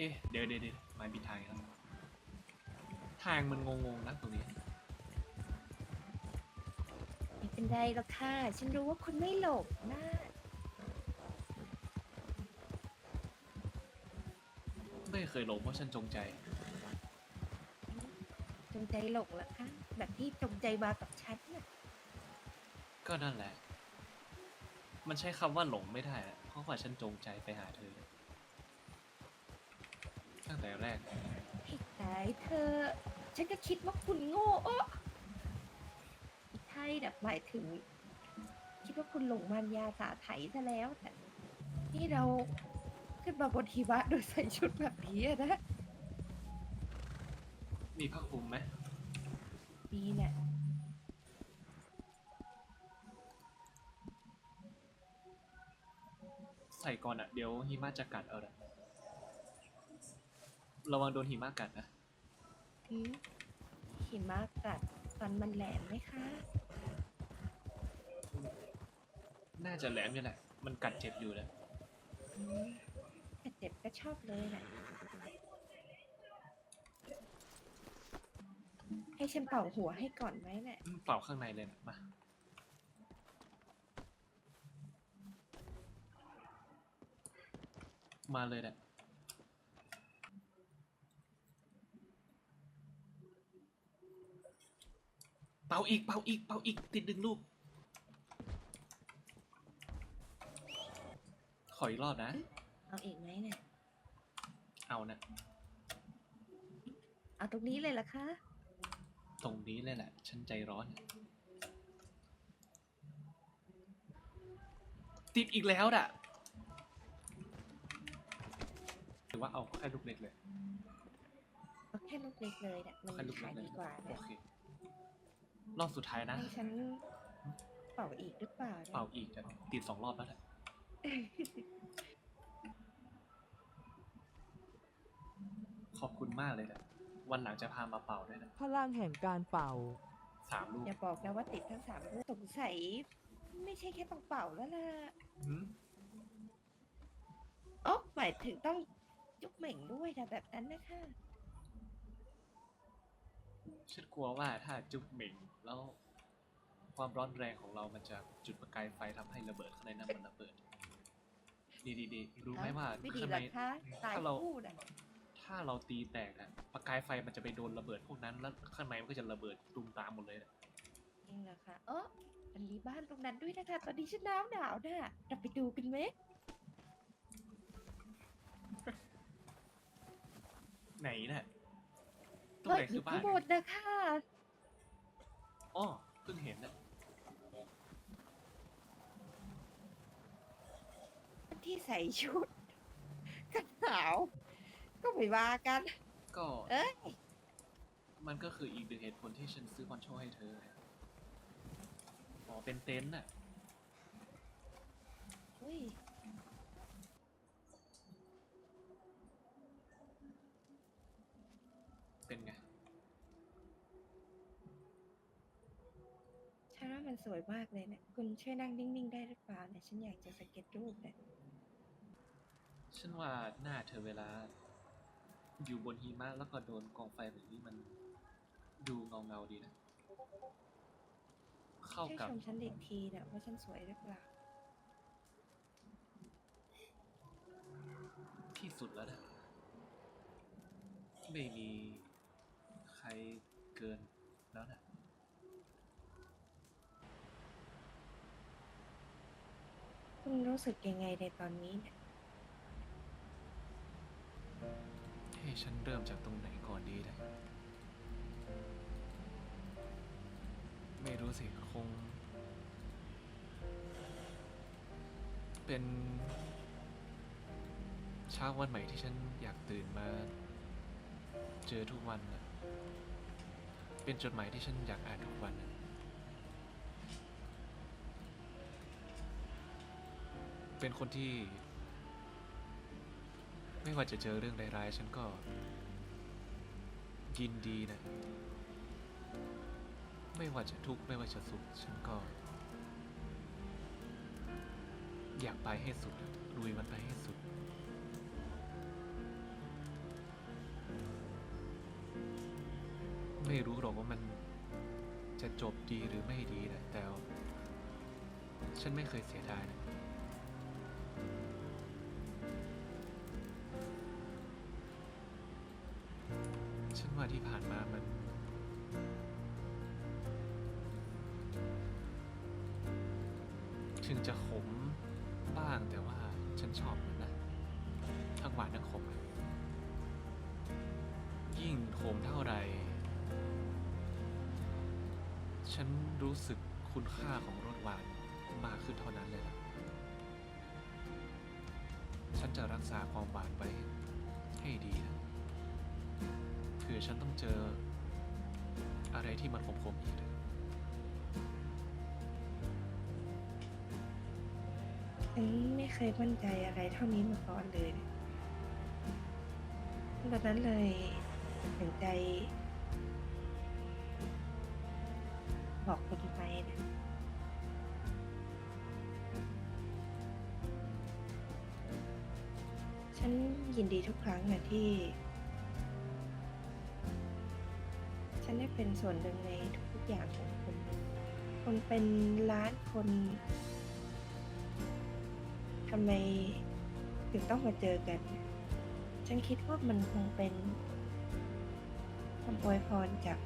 อ๊ะเดี๋ยวเดี๋ยวเดี๋ยวไม้ผิดทางอีกแล้วทางมันงงๆนะตรงนี้ ไม่เป็นไรหรอกค่ะ ฉันรู้ว่าคุณไม่หลงนะไม่เคยหลงเพราะฉันจงใจ จงใจหลงเหรอคะแบบที่จงใจมากับฉันน่ะก็นั่นแหละ มันใช้คำว่าหลงไม่ได้อะเพราะว่าฉันจงใจไปหาเธอ ตั้งแต่แรกให้ตายเธอ ฉันก็คิดว่าคุณโง่เออไม่ใช่แบบหมายถึง คิดว่าคุณหลงมารยาสาไถซะแล้วแต่นี่เราขึ้นมาบนหิมะโดยใส่ชุดแบบนี้อะนะมีผ้าคลุมไหมดีเนี่ยใส่ก่อนอะเดี๋ยวหิมะจะกัดเอาละ ระวังโดนหิมะกัดนะ อืมหิมะกัดฟันมันแหลมไหมคะ น่าจะแหลมอยู่แหละ มันกัดเจ็บอยู่นะอืมแต่เจ็บก็ชอบเลยนะให้ฉันเป่าหัวให้ก่อนไหมเนี่ยอืมเป่าข้างในเลยนะมา มาเลยแหละ เป่าอีกเป่าอีกเป่าอีกติดดึงลูก ขออีกรอบนะ เอาอีกไหมเนี่ย เอานะ เอาตรงนี้เลยล่ะคะ ตรงนี้เลยแหละฉันใจร้อน ติดอีกแล้วด่ะหรือว่าเอาแค่ลูกเล็กเลย เอาแค่ลูกเล็กเลยเนี่ยมันแค่ลูกขาเล็ยกเลยดีกว่าโอเนี่ยเค รอบสุดท้ายนะ ให้ฉันเป่าอีกหรือเปล่านี่ยเป่าอีกจะติดสองรอบแล้วแหละขอบคุณมากเลยนะวันหลังจะพามาเป่าด้วยนะพลังแห่งการเป่า สามลูกอย่าบอกนะว่าติดทั้งสามลูกสงสัยไม่ใช่แค่ต้องเป่าแล้วล่ะหืมอ๋อหมายถึงต้องยุกเหม่งด้วยนะแบบนั้นนะคะ ฉันกลัวว่าถ้าจุ๊บเหม่งแล้วความร้อนแรงของเรามันจะจุดประกายไฟทำให้ระเบิดข้างในนั้นมันระเบิด ดีดีดีรู้ไหมว่าไม่ดีข้างหรในอคะตายถ้าเราคู่นะถ้าเราตีแตกอะประกายไฟมันจะไปโดนระเบิดพวกนั้นแล้วข้างในมันก็จะระเบิดตุมตามหมดเลยนะจริงเหรอคะเออมันมีบ้านตรงนั้นด้วยนะคะ ตอนนี้ฉันหนาวหนาวๆน่ะเราไปดูกันไหมไหนน่ะ ตรงเฮ้ไหยนอคือยู่บ้าข้านงบนนะคะอ๋อเพิ่งเห็นน่ะที่ใส่ชุดกันหนาวก็ไม่ว่ากัน ก็ เอ้ยมันก็คืออีกหนึ่งเหตุผลที่ฉันซื้อคอนโทรให้เธอไงอ๋อเป็นเต็นท์น่ะอุ้ยเป็นไง ฉันว่ามัน สวยมากเลยเนะี่ยคุณช่วยนั่งนิ่งๆได้หรือเปล่าเนี่ยฉันอยากจะสเก็ตรูปเนี่ยฉันว่าหน้าเธอเวลา อยู่บนหิมะแล้วก็โดนกองไฟแบบนี้มันดูเงาเงาๆดีนะ เข้าช่วยกับ ชมฉันอีกทีเนี่ยว่าฉันสวยหรือเปล่า ที่สุดแล้วนะ ไม่มีใครเกินแล้วนะ คุณ รู้สึกยังไงในตอนนี้เนี่ย ให้ฉันเริ่มจากตรงไหนก่อนดีนะไม่รู้สิคง เป็นเช้าวันใหม่ที่ฉันอยากตื่นมา เจอทุกวันนะเป็นจดหมายที่ฉันอยากอ่านทุกวันนะ เป็นคนที่ ไม่ว่าจะเจอเรื่องร้ายๆ ฉันก็ ยินดีนะ ไม่ว่าจะทุกข์ไม่ว่าจะสุข ฉันก็ อยากไปให้สุดลุยมันไปให้สุด ไม่รู้หรอกว่ามันจะจบดีหรือไม่ดีนะแต่ฉันไม่เคยเสียดายนะ ฉันว่าที่ผ่านมามัน ถึงจะขมบ้างแต่ว่าฉันชอบมันนะทั้งหวานทั้งขมยิ่งขมเท่าไรฉันรู้สึกคุณค่าของรสหวานมากขึ้นเท่านั้นเลยล่ะ ฉันจะรักษาความหวานไว้ให้ดีนะ คือฉันต้องเจออะไรที่มันขมๆอีกฉันไม่เคยมั่นใจอะไรเท่านี้มาก่อนเลยตอนนั้นเลยตัดสินใจ บอกคุณไปนะฉันยินดีทุกครั้งนะที่ ฉันได้เป็นส่วนหนึ่งในทุกๆอย่างของคุณคนเป็นล้านคนทำไมถึงต้องมาเจอกัน ฉันคิดว่ามันคงเป็นคำอวยพรจาก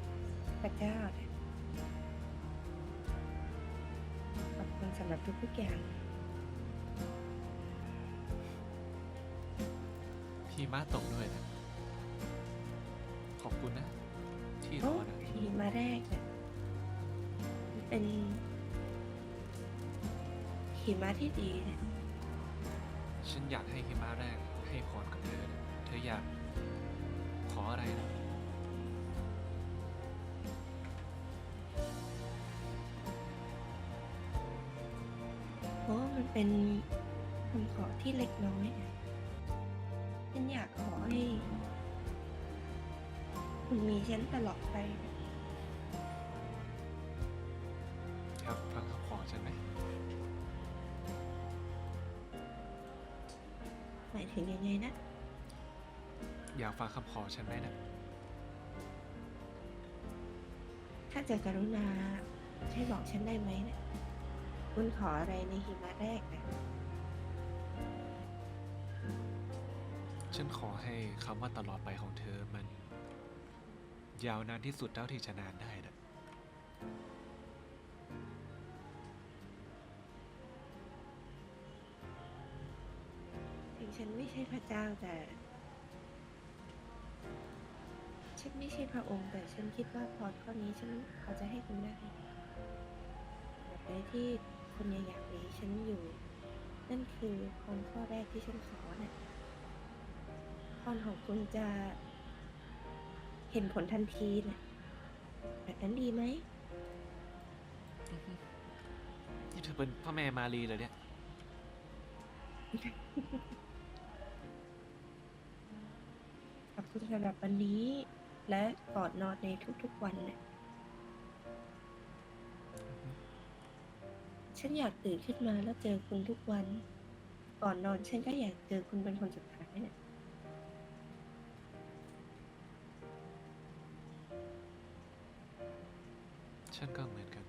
พระเจ้าขอบคุณสำหรับทุกๆอย่างพี่มาตกด้วยนะ ขอบคุณนะ ที่รโอ้อนะทีมาแรกเนี่ยมันเป็นหิมะที่ดีนะฉันอยากให้หิมะแรกให้พรกับเธอนะเธออยากขออะไรนะเพราะว่ามันเป็นคำขอที่เล็กน้อยนะฉันอยากขอให้ คุณมีฉันตลอดไปนะอยากฟังคำขอฉันไหมหมายถึงยังไงนะ อยากฟังคำขอฉันไหมนะ ถ้าจะกรุณาช่วยบอกฉันได้ไหมนะคุณขออะไรในหิมะแรกนะฉันขอให้คำว่าตลอดไปของเธอมัน ยาวนานที่สุดเท่าที่จะนานได้นะถึงฉันไม่ใช่พระเจ้าแต่ ฉันไม่ใช่พระองค์แต่ฉันคิดว่าพรข้อนี้ฉันพอจะให้คุณได้แบบใดที่คุณยังอยากมีฉันอยู่ นั่นคือพรข้อแรกที่ฉันขอนะ่ะพรของคุณจะ เห็นผลทันทีนะแบบนั้นดีไหม นี่เธอเป็นพ่อแม่มารีเลยเนี่ย ขอบคุณสำหรับวันนี้ และก่อนนอนในทุกๆวันนะฉันอยากตื่นขึ้นมาแล้วเจอคุณทุกวัน ก่อนนอนฉันก็อยากเจอคุณเป็นคนสุดท้ายนะ ฉันก็เหมือนกัน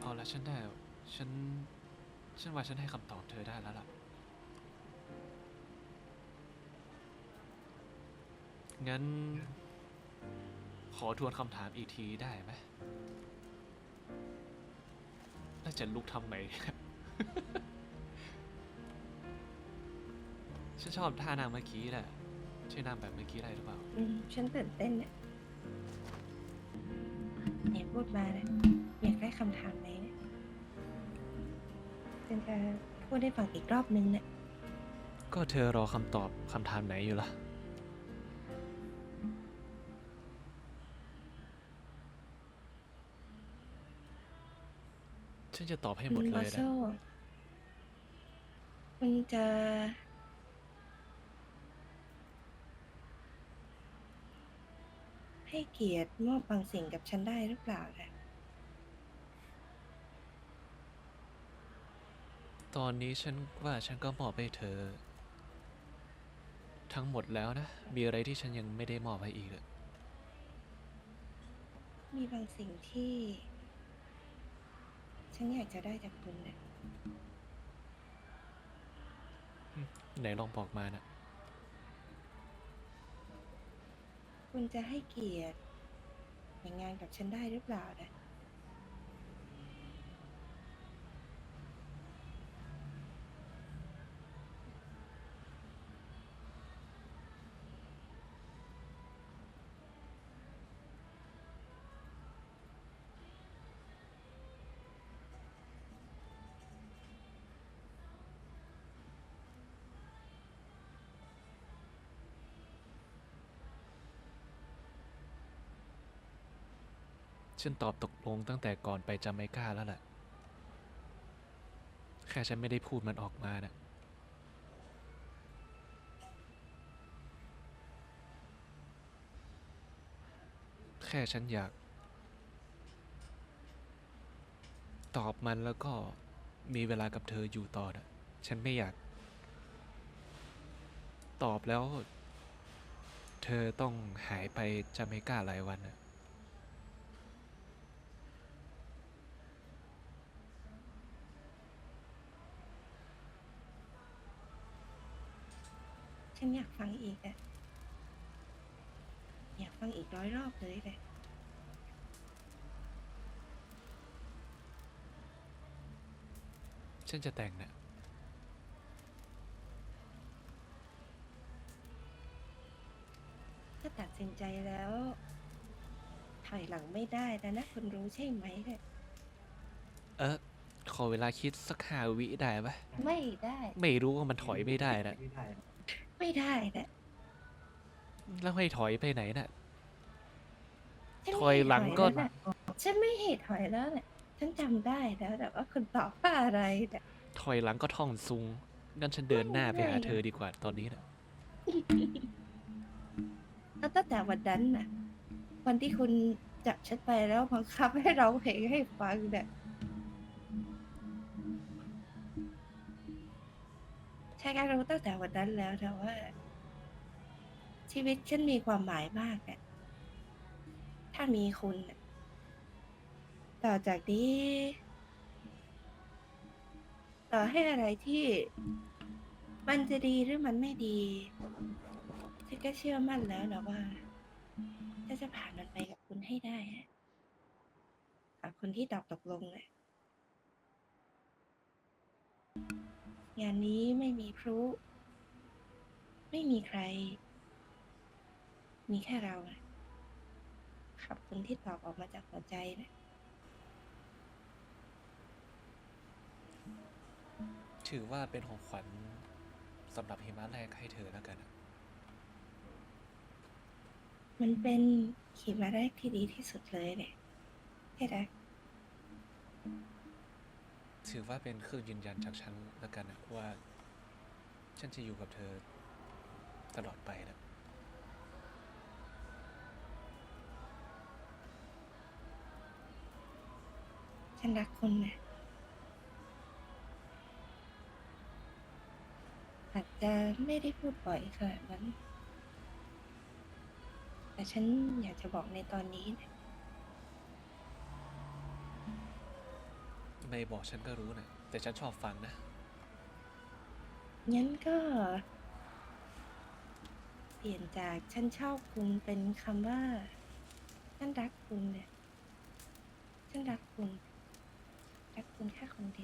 เอาละฉันได้ ฉัน ฉันว่าฉันให้คำตอบเธอได้แล้วล่ะ งั้น ขอทวนคำถามอีกทีได้ไหมแล้วจะลุกทำไมฉันชอบท่านางเมื่อกี้แหละช่วยนางแบบเมื่อกี้ได้หรือเปล่า อืมฉันตื่นเต้นเนี่ย เนี่ยพูดมาเนี่ยอยากได้คำถามไหนเนี่ยฉันจะพูดให้ฟังอีกรอบนึงเนี่ยก็เธอรอคำตอบคำถามไหนอยู่ล่ะ ฉันจะตอบให้หมดคุณเลมายโซนะคุณจะ ให้เกียรติมอบบางสิ่งกับฉันได้หรือเปล่าล่ะตอนนี้ฉันว่าฉันก็มอบให้เธอ ทั้งหมดแล้วนะ มีอะไรที่ฉันยังไม่ได้มอบให้อีกเลยมีบางสิ่งที่ ฉันอยากจะได้จากคุณนะ ไหนลองบอกมานะ คุณจะให้เกียรติแต่งงานกับฉันได้หรือเปล่านะ ฉันตอบตกลงตั้งแต่ก่อนไปจาเมกาแล้วแหละ แค่ฉันไม่ได้พูดมันออกมานะแค่ฉันอยาก ตอบมันแล้วก็มีเวลากับเธออยู่ต่อนะฉันไม่อยาก ตอบแล้ว เธอต้องหายไปจาเมกาหลายวันนะ ฉันอยากฟังอีกอะอยากฟังอีกร้อยรอบเลยเลยฉันจะแต่งนะถ้าตัดสินใจแล้ว ถอยหลังไม่ได้แล้วนะคุณรู้ใช่ไหมเนี่ยเออขอเวลาคิดสักห้าวิได้ปะไม่ได้ ไม่รู้ว่ามันถอยไม่ได้นะ ไม่ได้ นะแล้วให้ถอยไปไหนน่ะ ฉันถอยหลังก็ ไม่เห็นถอยแล้วน่ะฉันไม่เหตุถอยแล้วเนี่ยฉันจำได้แล้วแต่ว่าคุณตอบว่าอะไรเนี่ย ถอยหลังก็ท่องซุงงั้นฉันเดินหน้าไปหาไม่เธอดีกว่าตอนนี้นะแล้วตั้งแต่วันนั้นน่ะ วันที่คุณจับฉันไปแล้วบังคับให้ร้องเพลงให้ฟังเนี่ย ฉันก็รู้ตั้งแต่วันนั้นแล้วแต่ว่า ชีวิตฉันมีความหมายมากอะถ้ามีคุณน่ะต่อจากนี้ ต่อให้อะไรที่ มันจะดีหรือมันไม่ดี ฉันก็เชื่อมั่นแล้วนะว่าฉันจะผ่านมันไปกับคุณให้ได้อะกับคนที่ตอบตกลงเลย งานนี้ไม่มีพลุ ไม่มีใคร มีแค่เราอะขอบคุณที่ตอบออกมาจากหัวใจนะ ถือว่าเป็นของขวัญสำหรับหิมะแรกให้เธอแล้วกันนะมันเป็นขีดมาแรกที่ดีที่สุดเลยเนี่ยใช่ไหม ถือว่าเป็นเครื่องยืนยันจากฉันแล้วกันนะว่า ฉันจะอยู่กับเธอตลอดไปนะฉันรักคุณนะอาจจะไม่ได้พูดบ่อยขนาดนั้น แต่ฉันอยากจะบอกในตอนนี้นะ ไม่บอกฉันก็รู้นะแต่ฉันชอบฟังนะ งั้นก็ เปลี่ยนจากฉันชอบคุณเป็นคำว่า ฉันรักคุณเนี่ย ฉันรักคุณ รักคุณแค่คนเด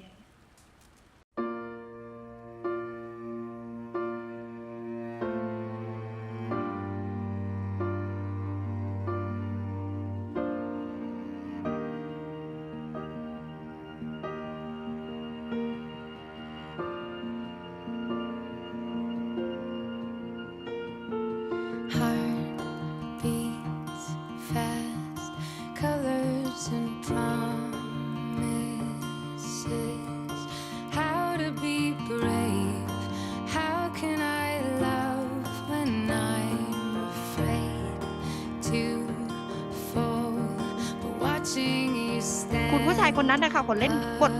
ียวายคนนั้นนะคะเขาเล่นบท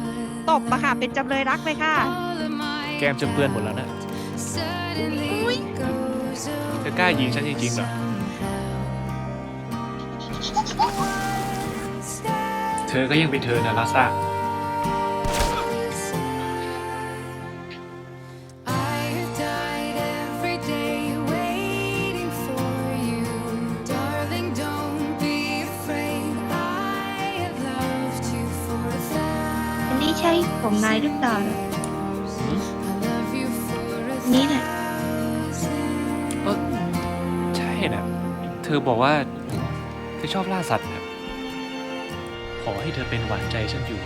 ตบอะค่ะ เป็นจำเลยรักเลยค่ะ all of my แก้มจะเปื้อนหมดแล้วนะ suddenly goes เธอกล้ายิงฉันจริงๆเหรอ somehow. เธอก็ยังเป็นเธอนะลาซ่า นายหรือเปล่า thousand. I love you for a นี่แหละ thousand. เออใช่นะเธอบอกว่าเธอชอบล่าสัตว์นะขอให้เธอเป็นหวานใจฉันอยู่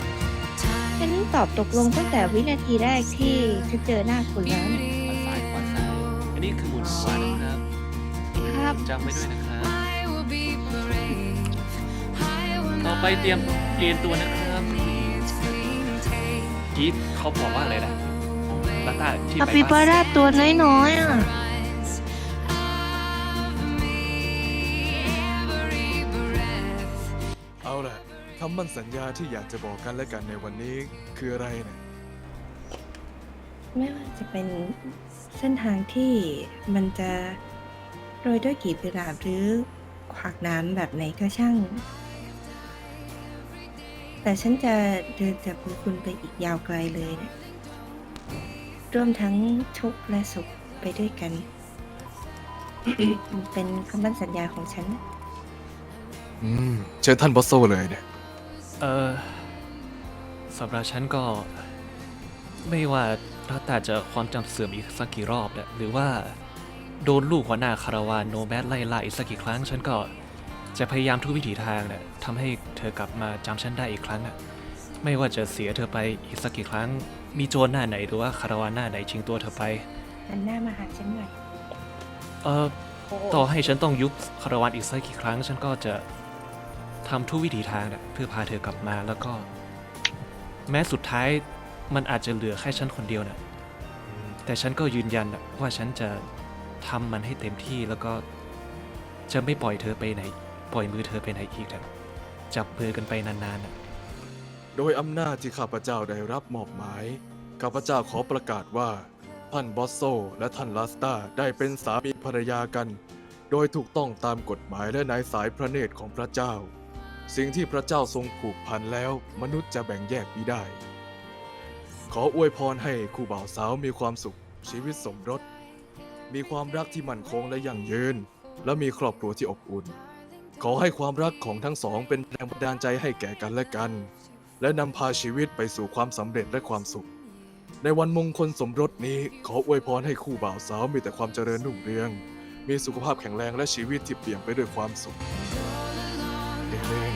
ฉันตอบตกลงตั้งแต่วินาทีแรกที่ฉันเจอหน้าคุณแล้วนะขวาซ้ายขวาซ้ายอันนี้คือหมุนขวานะครับครับ จำไว้ด้วยนะครับ I will be brave. I will ต่อไปเตรียมเรียนตัวนะครับ take กีดเขาบอกว่าอะไรนะลาต้าที่คาไปปิบาบ้านร่าตัวน้อยๆอะ rise of me. Every breath. เอาล่ะคำมั่นสัญญาที่อยากจะบอกกันและกันในวันนี้คืออะไรนะไม่ว่าจะเป็นเส้นทางที่มันจะโรยด้วยกลีบกุหลาบหรือขวากน้ำแบบไหนก็ช่าง แต่ฉันจะเดินจับมือคุณไปอีกยาวไกลเลยนะรวมทั้งทุกข์และสุขไปด้วยกันเป็นคำมั่นสัญญาของฉันนะอืมเชิญท่านบอสโซเลยเนี่ยเออสำหรับฉันก็ ไม่ว่าลาต้าจะความจำเสื่อมอีกสักกี่รอบเนี่ยหรือว่า โดนลูกหัวหน้าคาราวานโนแบทไล่ล่าอีกสักกี่ครั้ง ฉันก็ จะพยายามทุกวิถีทางเนี่ยทำให้เธอกลับมาจำฉันได้อีกครั้งน่ะไม่ว่าจะเสียเธอไปอีกสักกี่ครั้ง มีโจรหน้าไหนหรือว่าคาราวานหน้าไหนชิงตัวเธอไป หันหน้ามาหาฉันหน่อยเออต่อให้ฉันต้องยุบคาราวานอีกสักกี่ครั้ง ฉันก็จะทำทุกวิถีทางเนี่ยเพื่อพาเธอกลับมาแล้วก็ แม้สุดท้ายมันอาจจะเหลือแค่ฉันคนเดียวน่ะแต่ฉันก็ยืนยันน่ะว่าฉันจะทำมันให้เต็มที่แล้วก็จะไม่ปล่อยเธอไปไหน ปล่อยมือเธอไปไหนอีกนะจับมือกันไปนานๆน่ะโดยอำนาจที่ข้าพเจ้าได้รับมอบหมาย ข้าพเจ้าขอประกาศว่า ท่านบอสโซและท่านลาสตาได้เป็นสามีภรรยากัน โดยถูกต้องตามกฎหมายและในสายพระเนตรของพระเจ้า สิ่งที่พระเจ้าทรงผูกพันแล้ว มนุษย์จะแบ่งแยกมิได้ ขออวยพรให้คู่บ่าวสาวมีความสุข ชีวิตสมรส มีความรักที่มั่นคงและยั่งยืน และมีครอบครัวที่อบอุ่น ขอให้ความรักของทั้งสองเป็นแรงบันดาลใจให้แก่กันและกัน และนำพาชีวิตไปสู่ความสำเร็จและความสุข ในวันมงคลสมรสนี้ขออวยพรให้คู่บ่าวสาวมีแต่ความเจริญรุ่งเรือง มีสุขภาพแข็งแรงและชีวิตที่เปี่ยมไปด้วยความสุขเอเม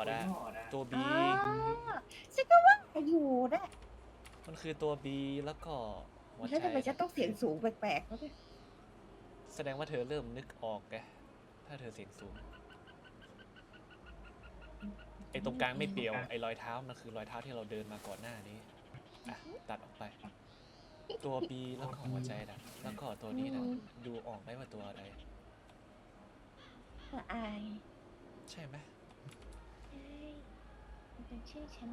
ต่อนะตัว B อ๋อฉันก็ว่าอยู่นะมันคือตัว B แล้วก็หัวใจแล้วทำไมฉันต้องเสียงสูงแปลกๆเขาด้วยแสดงว่าเธอเริ่มนึกออกแกถ้าเธอเสียงสูงไอ้ตรงกลางไม่เปรียวไอ้รอยเท้ามันคือรอยเท้าที่เราเดินมาก่อนหน้านี้อะตัดออกไป ตัว B แล้วก็หัวใจนะแล้วก็ตัวนี้นะดูออกไหมว่าตัวอะไรละอาย ใช่ไหมใช่มัน เป็นชื่อฉัน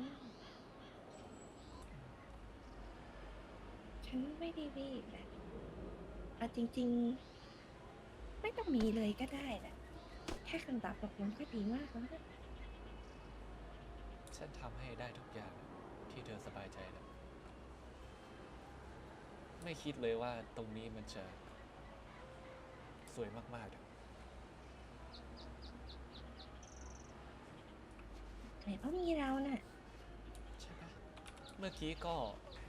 ฉันไม่ได้รีบนะเอาจริง ๆ ไม่ต้องมีเลยก็ได้นะแค่คำตอบตกลงก็ดีมากแล้วนะฉันทำให้ได้ทุกอย่างที่เธอสบายใจนะไม่คิดเลยว่าตรงนี้มันจะ สวยมากๆนะ แต่ก็มีเราน่ะ ใช่ไหมเมื่อกี้ก็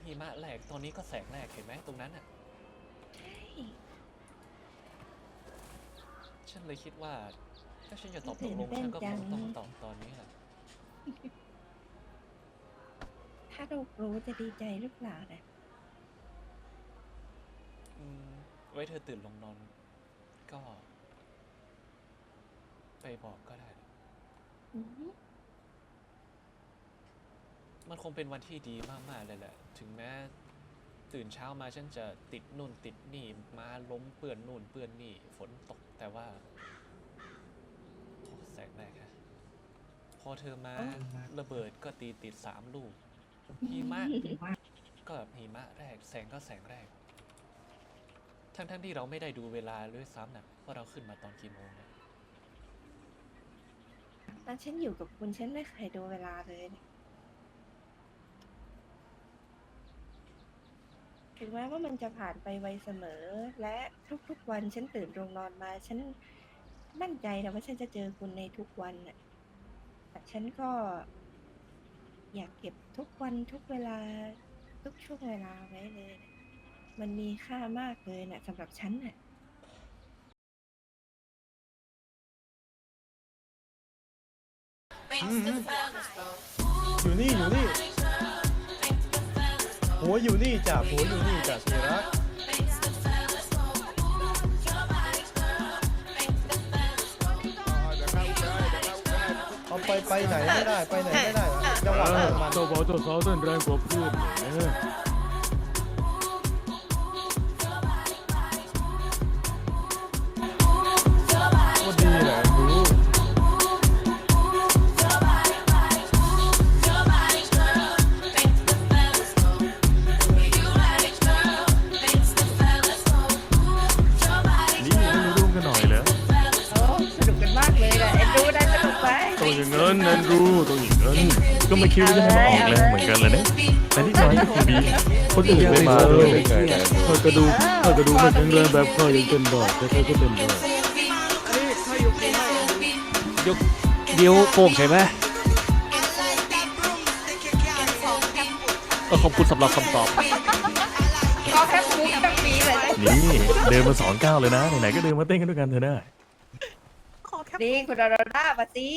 หิมะแรกตอนนี้ก็แสงแรกเห็นไหมตรงนั้นอะฉันเลยคิดว่า ถ้าฉันจะตอบตกลงฉันก็คงต้องตอบตอนนี้แหละถ้าเรารู้จะดีใจหรือเปล่านะอืมไว้เธอตื่นลงนอน ก็ ไปบอกก็ได้ อือหือ มันคงเป็นวันที่ดีมากๆเลยแหละ ถึงแม้ตื่นเช้ามาฉันจะติดนู่นติดนี่มาล้มเปื้อนนู่นเปื้อนนี่ ฝนตกแต่ว่าโอ้แสงแรกฮะพอเธอมาระเบิดก็ตีติดสามลูกหิมะก็หิมะแรก แสงก็แสงแรก ทั้งๆที่เราไม่ได้ดูเวลาด้วยซ้ำนะว่าเราขึ้นมาตอนกี่โมงนะตอนฉันอยู่กับคุณฉันไม่เคยดูเวลาเลยนะ ถึงแม้ว่ามันจะผ่านไปไวเสมอ และทุกๆวันฉันตื่นลงนอนมา ฉันมั่นใจนะว่าฉันจะเจอคุณในทุกวันน่ะแต่ฉันก็ อยากเก็บทุกวันทุกเวลา ทุกช่วงเวลาไว้เลยนะมันมีค่ามากเลยนะสำหรับฉันน่ะ อยู่นี่อยู่นี่ หัวอยู่นี่จ้ะหัวอยู่นี่จ้ะสุรักเอาไปไปไหนไม่ได้ไปไหนไม่ได้จังหวะของมัน เจ้าบ่าวเจ้าสาวเต้นแรงกว่าเพื่อนแหม ก็ไม่คิดว่าจะให้มันออกแรงเหมือนกันเลยนะแต่ที่น้อยก็คือดีคนอื่นไม่มาเลยข้ากระดูกข้ากระดูกไม่แข็งแรงแบบข้ายังเต้นได้แต่ข้าก็เต้นได้ยกเดียวโป่งใช่ไหมเออขอบคุณสำหรับคำตอบ ก็แค่ปุ๊บทั้งปีเลยนะนี่เดินมาสองก้าวเลยนะไหนๆก็เดินมาเต้นกันด้วยกันเถอะนะ นี่คุณดาราด้ามาสิ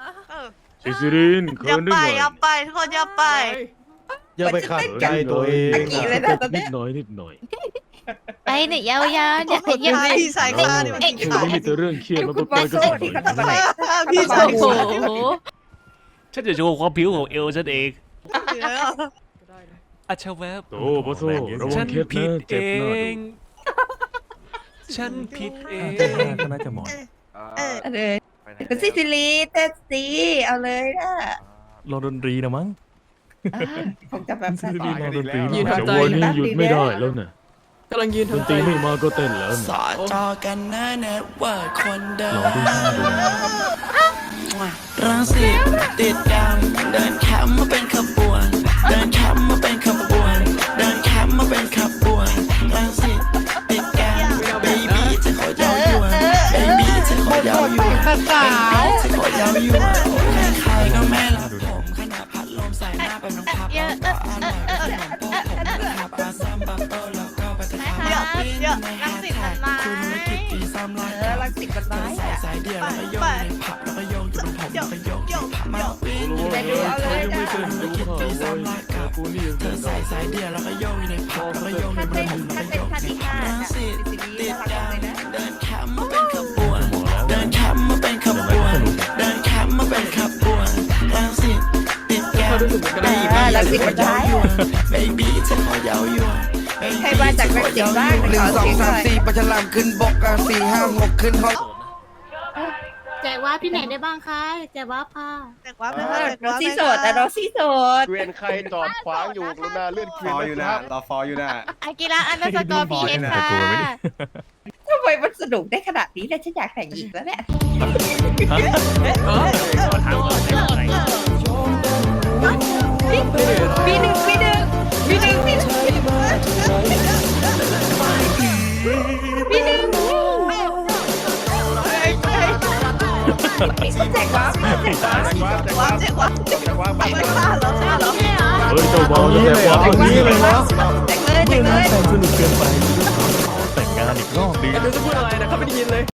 อิ ซิรินอเคิย่านด้วไปยหน่อยอย่าไปทุกคนอย่าไป อย่าไปขัดใจตัวเองตะกี้เลยนะตอนนิเนี้ดยหน่อยนิดหน่อยไปเนี่ยยาวๆเนี่ยอย่าเยังไปไม่พี่สายคลาเนี่ยมันชีวิตนี้มีแต่เรื่องเครียดดูมาคุณปล่วาอยๆโซกันที่เขาทำอะไรพี่สายคโอ้ลาโหฉันจะโชว์ความผิวของเอลฉันเองอาชาแวบโอ้บอสโซระวัฉังนเคล็ดผิดนะเอเจ็บหน้าดู ง ฉันผิดเอง ก็น่าจะเหมาะ เออ เอาเลย คุณซิซิลีเต้นสีเอาเลยนะลองดนตรีนะมั้งอ่าคงจะแบบซีรีส์ลองดนตรียืนนะทำใจแต่วันนี้หยุดไม่ได้ดีแล้วแล้วนะกำลังยืนดนทำตรีไม่มาก็เต้นแล้วสนะอจอกันนะเน็ตเวิร์กคนเดิลมองดูนะดูนะรังสิตติดกันเดินแคมป์มาเป็นขบวน เดินแคมป์มาเป็นขบ ลาฉลามขึ้นบกอะสี่ห้าหกขึ้นห้อง แจกว่าพี่ไหนได้บ้างคะแจกว่าค่ะแต่ว่าเอไม่ว่าแต่รว่าซี่ไม่โสดแต่โรซี่โสด เกวียนใครจอดขวางอยู่กรุณาเลื่อนเกวียนนะครับรอฟออยู่นะ อากิระอันดอร์สกอร์พีเอสค่ะทำไมมันสนุกได้ขนาดนี้เนี่ยฉันอยากแต่งอีกแล้วเนี่ยปีหนึ่งปีหนึ่งปีหนึ่งปีหนึ่งปีหนึ่ง ปีหนึ่งแจกว้าแจกว้าว้าวเจ๊กว่าแต่ว่าไปไม่ฆ่าเหรอฆ่าเหรอเฮ้ยเจ้าบอลจะแตกความเอางี้เลยเหรอแจกเลยแจกเลยแต่งสนุกเกินไปไอ้เบลจะพูดอะไรนะเขาไม่ได้ยินเลย